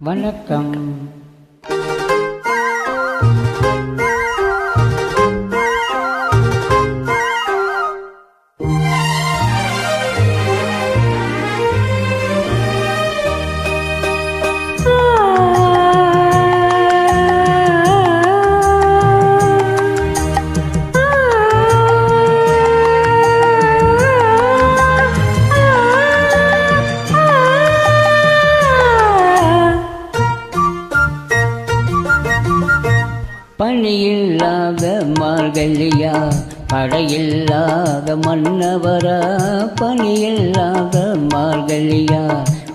Vanakam. பணியில்லாத மார்கழியா படையில்லாத மன்னவரா பணியில்லாத மார்கழியா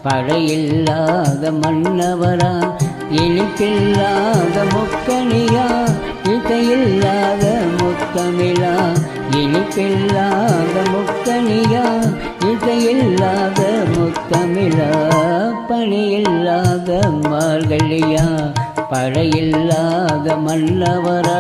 படையில்லாத மன்னவரா இனிப்பில்லாத முக்கணியா இசையில்லாத முத்தமிழா இனிப்பில்லாத முக்கணியா இசையில்லாத முத்தமிழா பணியில்லாத மார்கழியா. பழையில்லாத மன்னவரா.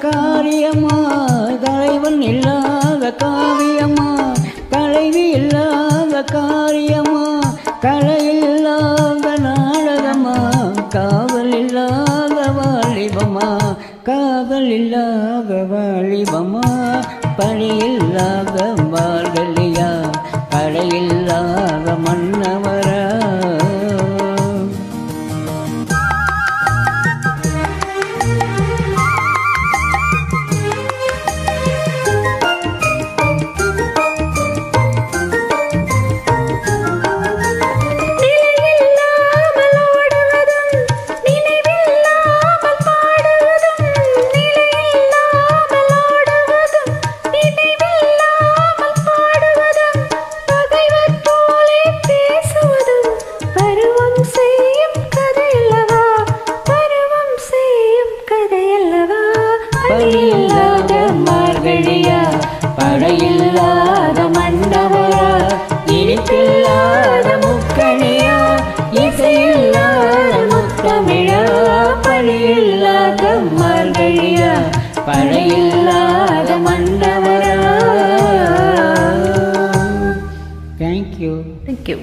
காரியமா தலைவன் இல்லாத காவியமா தலைவி இல்லாத காரியமா கலை இல்லாத நாடகமா காதல் இல்லாத வாலிபமா காதல் இல்லாத வாலிபமா பணியில்லாத மார்கழியா கடையில்லாத பணியில்லாத மார்கழியா படையில்லாத மன்னவரா இனிப்பில்லாத முக்கணியா இசையில்லாத முத்தமிழா பணியில்லாத மார்கழியா படையில்லாத மன்னவரா தேங்க்யூ Thank you.